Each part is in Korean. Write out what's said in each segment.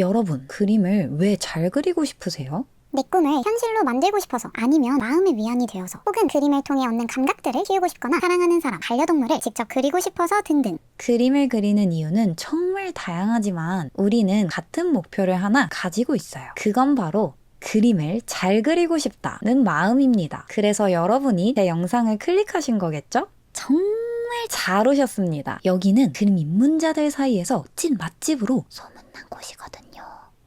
여러분, 그림을 왜 잘 그리고 싶으세요? 내 꿈을 현실로 만들고 싶어서 아니면 마음의 위안이 되어서 혹은 그림을 통해 얻는 감각들을 키우고 싶거나 사랑하는 사람, 반려동물을 직접 그리고 싶어서 등등 그림을 그리는 이유는 정말 다양하지만 우리는 같은 목표를 하나 가지고 있어요. 그건 바로 그림을 잘 그리고 싶다는 마음입니다. 그래서 여러분이 제 영상을 클릭하신 거겠죠? 정말 잘 오셨습니다. 여기는 그림 입문자들 사이에서 찐 맛집으로 소문난 곳이거든요.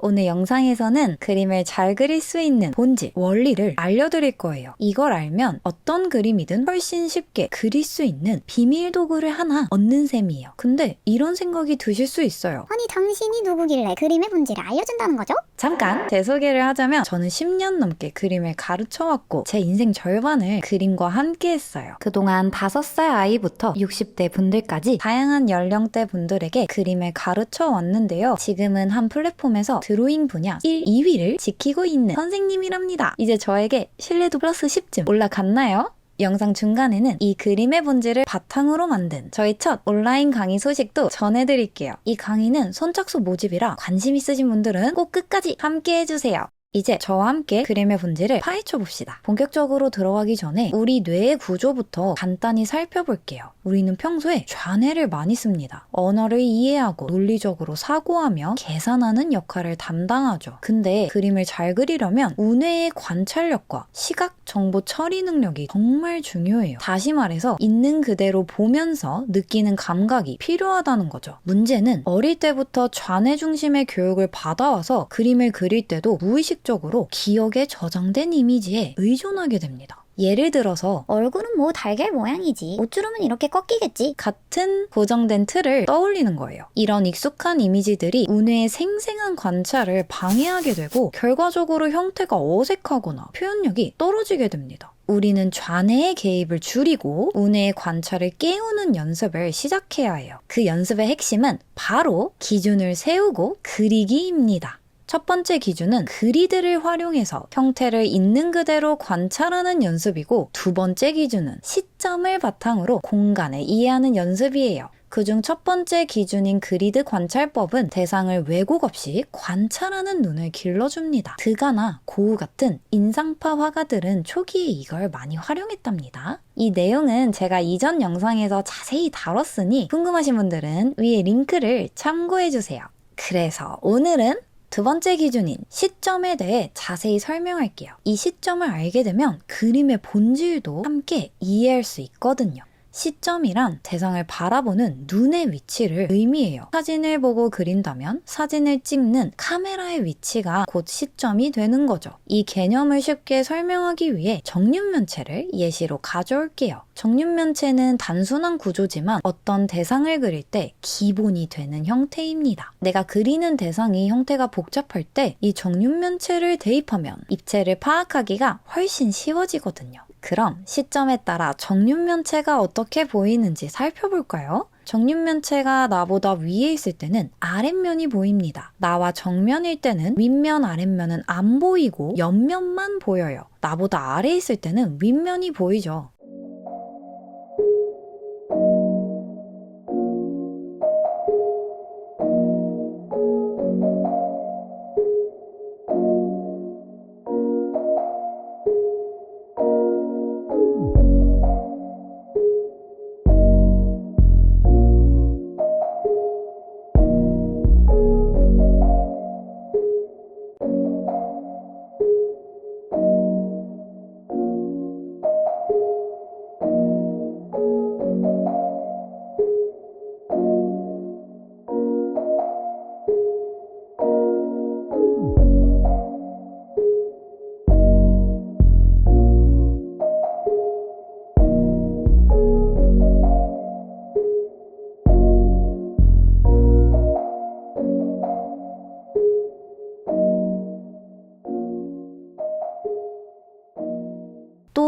오늘 영상에서는 그림을 잘 그릴 수 있는 본질, 원리를 알려드릴 거예요. 이걸 알면 어떤 그림이든 훨씬 쉽게 그릴 수 있는 비밀 도구를 하나 얻는 셈이에요. 근데 이런 생각이 드실 수 있어요. 아니 당신이 누구길래 그림의 본질을 알려준다는 거죠? 잠깐 제 소개를 하자면 저는 10년 넘게 그림을 가르쳐왔고 제 인생 절반을 그림과 함께 했어요. 그동안 5살 아이부터 60대 분들까지 다양한 연령대 분들에게 그림을 가르쳐 왔는데요. 지금은 한 플랫폼에서 드 로잉 분야 1, 2위를 지키고 있는 선생님이랍니다. 이제 저에게 신뢰도 플러스 10쯤 올라갔나요? 영상 중간에는 이 그림의 본질을 바탕으로 만든 저희 첫 온라인 강의 소식도 전해드릴게요. 이 강의는 선착순 모집이라 관심 있으신 분들은 꼭 끝까지 함께 해주세요. 이제 저와 함께 그림의 본질을 파헤쳐 봅시다. 본격적으로 들어가기 전에 우리 뇌의 구조부터 간단히 살펴볼게요. 우리는 평소에 좌뇌를 많이 씁니다. 언어를 이해하고 논리적으로 사고하며 계산하는 역할을 담당하죠. 근데 그림을 잘 그리려면 우뇌의 관찰력과 시각 정보 처리 능력이 정말 중요해요. 다시 말해서 있는 그대로 보면서 느끼는 감각이 필요하다는 거죠. 문제는 어릴 때부터 좌뇌 중심의 교육을 받아와서 그림을 그릴 때도 무의식 적으로 기억에 저장된 이미지에 의존하게 됩니다. 예를 들어서 얼굴은 뭐 달걀 모양이지 옷주름은 이렇게 꺾이겠지 같은 고정된 틀을 떠올리는 거예요. 이런 익숙한 이미지들이 우뇌의 생생한 관찰을 방해하게 되고 결과적으로 형태가 어색하거나 표현력이 떨어지게 됩니다. 우리는 좌뇌의 개입을 줄이고 우뇌의 관찰을 깨우는 연습을 시작해야 해요. 그 연습의 핵심은 바로 기준을 세우고 그리기입니다. 첫 번째 기준은 그리드를 활용해서 형태를 있는 그대로 관찰하는 연습이고 두 번째 기준은 시점을 바탕으로 공간을 이해하는 연습이에요. 그중 첫 번째 기준인 그리드 관찰법은 대상을 왜곡 없이 관찰하는 눈을 길러줍니다. 드가나 고우 같은 인상파 화가들은 초기에 이걸 많이 활용했답니다. 이 내용은 제가 이전 영상에서 자세히 다뤘으니 궁금하신 분들은 위에 링크를 참고해주세요. 그래서 오늘은 두 번째 기준인 시점에 대해 자세히 설명할게요. 이 시점을 알게 되면 그림의 본질도 함께 이해할 수 있거든요. 시점이란 대상을 바라보는 눈의 위치를 의미해요. 사진을 보고 그린다면 사진을 찍는 카메라의 위치가 곧 시점이 되는 거죠. 이 개념을 쉽게 설명하기 위해 정육면체를 예시로 가져올게요. 정육면체는 단순한 구조지만 어떤 대상을 그릴 때 기본이 되는 형태입니다. 내가 그리는 대상이 형태가 복잡할 때 이 정육면체를 대입하면 입체를 파악하기가 훨씬 쉬워지거든요. 그럼 시점에 따라 정육면체가 어떻게 보이는지 살펴볼까요? 정육면체가 나보다 위에 있을 때는 아랫면이 보입니다. 나와 정면일 때는 윗면, 아랫면은 안 보이고 옆면만 보여요. 나보다 아래에 있을 때는 윗면이 보이죠.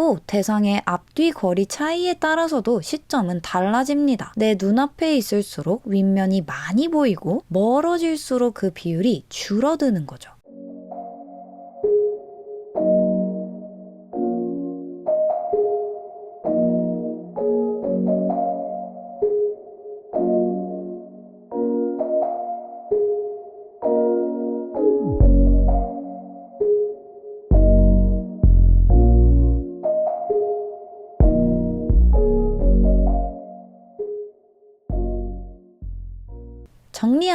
또 대상의 앞뒤 거리 차이에 따라서도 시점은 달라집니다. 내 눈앞에 있을수록 윗면이 많이 보이고 멀어질수록 그 비율이 줄어드는 거죠.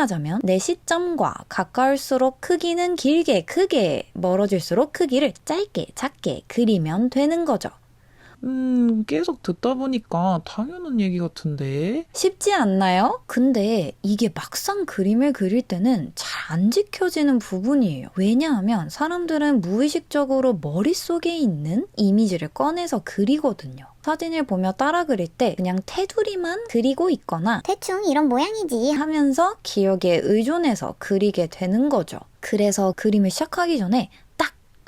정리하자면 내 시점과 가까울수록 크기는 길게 크게 멀어질수록 크기를 짧게 작게 그리면 되는 거죠. 음, 계속 듣다 보니까 당연한 얘기 같은데. 쉽지 않나요? 근데 이게 막상 그림을 그릴 때는 잘 안 지켜지는 부분이에요. 왜냐하면 사람들은 무의식적으로 머릿속에 있는 이미지를 꺼내서 그리거든요. 사진을 보며 따라 그릴 때 그냥 테두리만 그리고 있거나 대충 이런 모양이지. 하면서 기억에 의존해서 그리게 되는 거죠. 그래서 그림을 시작하기 전에 딱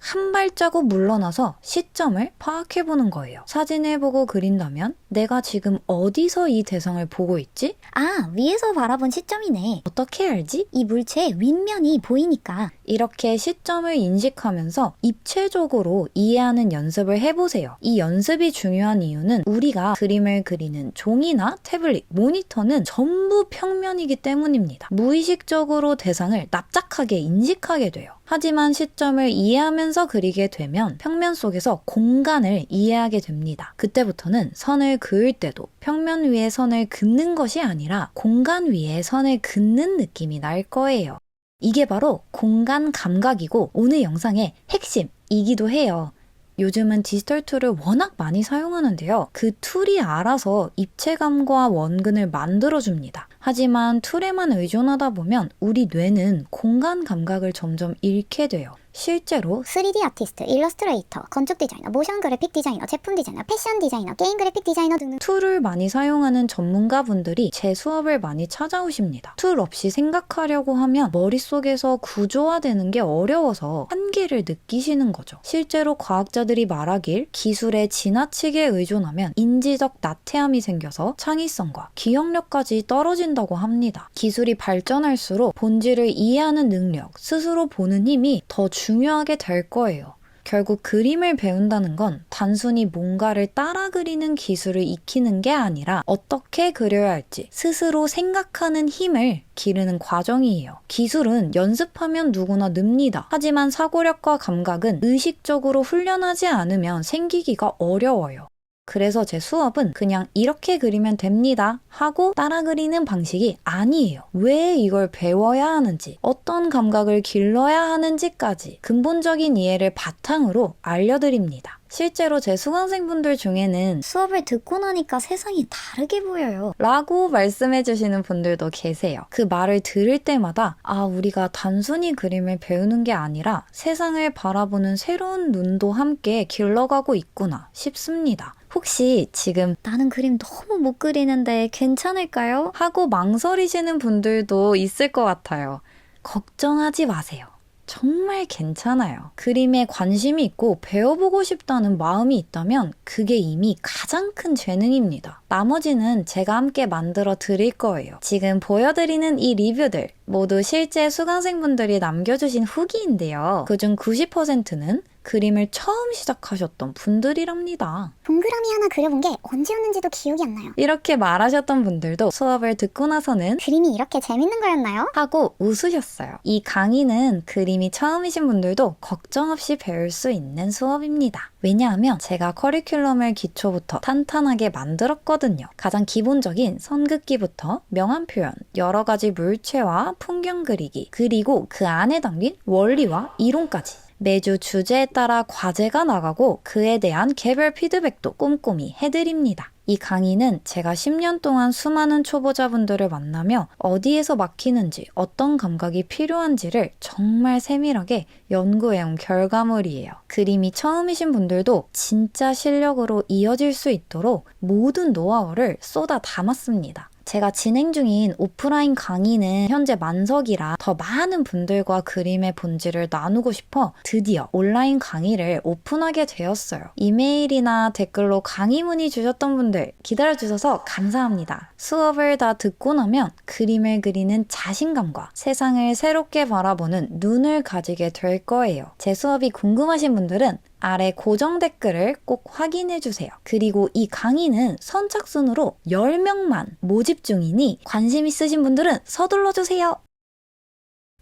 한 발자국 물러나서 시점을 파악해보는 거예요. 사진을 보고 그린다면 내가 지금 어디서 이 대상을 보고 있지? 아, 위에서 바라본 시점이네. 어떻게 알지? 이 물체의 윗면이 보이니까. 이렇게 시점을 인식하면서 입체적으로 이해하는 연습을 해보세요. 이 연습이 중요한 이유는 우리가 그림을 그리는 종이나 태블릿, 모니터는 전부 평면이기 때문입니다. 무의식적으로 대상을 납작하게 인식하게 돼요. 하지만 시점을 이해하면서 그리게 되면 평면 속에서 공간을 이해하게 됩니다. 그때부터는 선을 그을 때도 평면 위에 선을 긋는 것이 아니라 공간 위에 선을 긋는 느낌이 날 거예요. 이게 바로 공간 감각이고 오늘 영상의 핵심이기도 해요. 요즘은 디지털 툴을 워낙 많이 사용하는데요. 그 툴이 알아서 입체감과 원근을 만들어줍니다. 하지만 툴에만 의존하다 보면 우리 뇌는 공간 감각을 점점 잃게 돼요. 실제로 3D 아티스트, 일러스트레이터, 건축 디자이너, 모션 그래픽 디자이너, 제품 디자이너, 패션 디자이너, 게임 그래픽 디자이너 등등 툴을 많이 사용하는 전문가분들이 제 수업을 많이 찾아오십니다. 툴 없이 생각하려고 하면 머릿속에서 구조화되는 게 어려워서 한계를 느끼시는 거죠. 실제로 과학자들이 말하길 기술에 지나치게 의존하면 인지적 나태함이 생겨서 창의성과 기억력까지 떨어 진다고 합니다. 기술이 발전할수록 본질을 이해하는 능력, 스스로 보는 힘이 더 중요하게 될 거예요. 결국 그림을 배운다는 건 단순히 뭔가를 따라 그리는 기술을 익히는 게 아니라 어떻게 그려야 할지 스스로 생각하는 힘을 기르는 과정이에요. 기술은 연습하면 누구나 늡니다. 하지만 사고력과 감각은 의식적으로 훈련하지 않으면 생기기가 어려워요. 그래서 제 수업은 그냥 이렇게 그리면 됩니다 하고 따라 그리는 방식이 아니에요. 왜 이걸 배워야 하는지, 어떤 감각을 길러야 하는지까지 근본적인 이해를 바탕으로 알려드립니다. 실제로 제 수강생분들 중에는 수업을 듣고 나니까 세상이 다르게 보여요. 라고 말씀해 주시는 분들도 계세요. 그 말을 들을 때마다 아, 우리가 단순히 그림을 배우는 게 아니라 세상을 바라보는 새로운 눈도 함께 길러가고 있구나 싶습니다. 혹시 지금 나는 그림 너무 못 그리는데 괜찮을까요? 하고 망설이시는 분들도 있을 것 같아요. 걱정하지 마세요. 정말 괜찮아요. 그림에 관심이 있고 배워보고 싶다는 마음이 있다면 그게 이미 가장 큰 재능입니다. 나머지는 제가 함께 만들어 드릴 거예요. 지금 보여드리는 이 리뷰들 모두 실제 수강생분들이 남겨주신 후기인데요. 그중 90%는 그림을 처음 시작하셨던 분들이랍니다. 동그라미 하나 그려본 게 언제였는지도 기억이 안 나요. 이렇게 말하셨던 분들도 수업을 듣고 나서는 그림이 이렇게 재밌는 거였나요? 하고 웃으셨어요. 이 강의는 그림이 처음이신 분들도 걱정 없이 배울 수 있는 수업입니다. 왜냐하면 제가 커리큘럼을 기초부터 탄탄하게 만들었거든요. 가장 기본적인 선긋기부터 명암 표현, 여러 가지 물체와 풍경 그리기, 그리고 그 안에 담긴 원리와 이론까지. 매주 주제에 따라 과제가 나가고 그에 대한 개별 피드백도 꼼꼼히 해드립니다. 이 강의는 제가 10년 동안 수많은 초보자분들을 만나며 어디에서 막히는지 어떤 감각이 필요한지를 정말 세밀하게 연구해온 결과물이에요. 그림이 처음이신 분들도 진짜 실력으로 이어질 수 있도록 모든 노하우를 쏟아 담았습니다. 제가 진행 중인 오프라인 강의는 현재 만석이라 더 많은 분들과 그림의 본질을 나누고 싶어 드디어 온라인 강의를 오픈하게 되었어요. 이메일이나 댓글로 강의 문의 주셨던 분들 기다려주셔서 감사합니다. 수업을 다 듣고 나면 그림을 그리는 자신감과 세상을 새롭게 바라보는 눈을 가지게 될 거예요. 제 수업이 궁금하신 분들은 아래 고정 댓글을 꼭 확인해 주세요. 그리고 이 강의는 선착순으로 10명만 모집 중이니 관심 있으신 분들은 서둘러 주세요.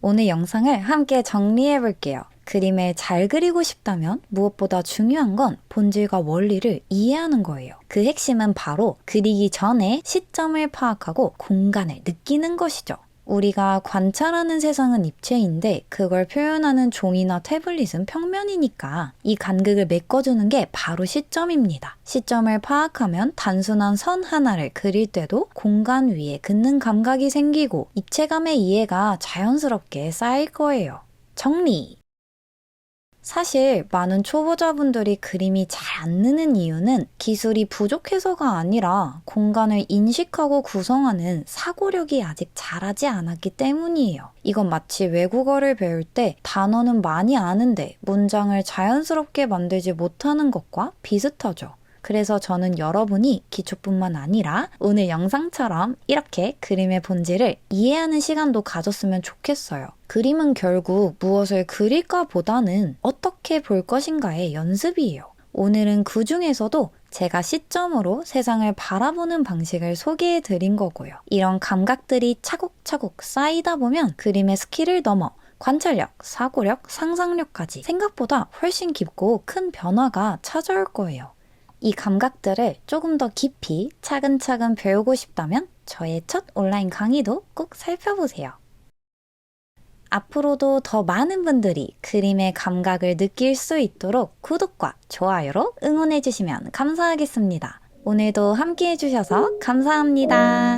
오늘 영상을 함께 정리해 볼게요. 그림을 잘 그리고 싶다면 무엇보다 중요한 건 본질과 원리를 이해하는 거예요. 그 핵심은 바로 그리기 전에 시점을 파악하고 공간을 느끼는 것이죠. 우리가 관찰하는 세상은 입체인데 그걸 표현하는 종이나 태블릿은 평면이니까 이 간극을 메꿔주는 게 바로 시점입니다. 시점을 파악하면 단순한 선 하나를 그릴 때도 공간 위에 긋는 감각이 생기고 입체감의 이해가 자연스럽게 쌓일 거예요. 정리! 사실 많은 초보자분들이 그림이 잘 안 느는 이유는 기술이 부족해서가 아니라 공간을 인식하고 구성하는 사고력이 아직 자라지 않았기 때문이에요. 이건 마치 외국어를 배울 때 단어는 많이 아는데 문장을 자연스럽게 만들지 못하는 것과 비슷하죠. 그래서 저는 여러분이 기초뿐만 아니라 오늘 영상처럼 이렇게 그림의 본질을 이해하는 시간도 가졌으면 좋겠어요. 그림은 결국 무엇을 그릴까 보다는 어떻게 볼 것인가의 연습이에요. 오늘은 그 중에서도 제가 시점으로 세상을 바라보는 방식을 소개해 드린 거고요. 이런 감각들이 차곡차곡 쌓이다 보면 그림의 스킬을 넘어 관찰력, 사고력, 상상력까지 생각보다 훨씬 깊고 큰 변화가 찾아올 거예요. 이 감각들을 조금 더 깊이 차근차근 배우고 싶다면 저의 첫 온라인 강의도 꼭 살펴보세요. 앞으로도 더 많은 분들이 그림의 감각을 느낄 수 있도록 구독과 좋아요로 응원해주시면 감사하겠습니다. 오늘도 함께 해주셔서 감사합니다.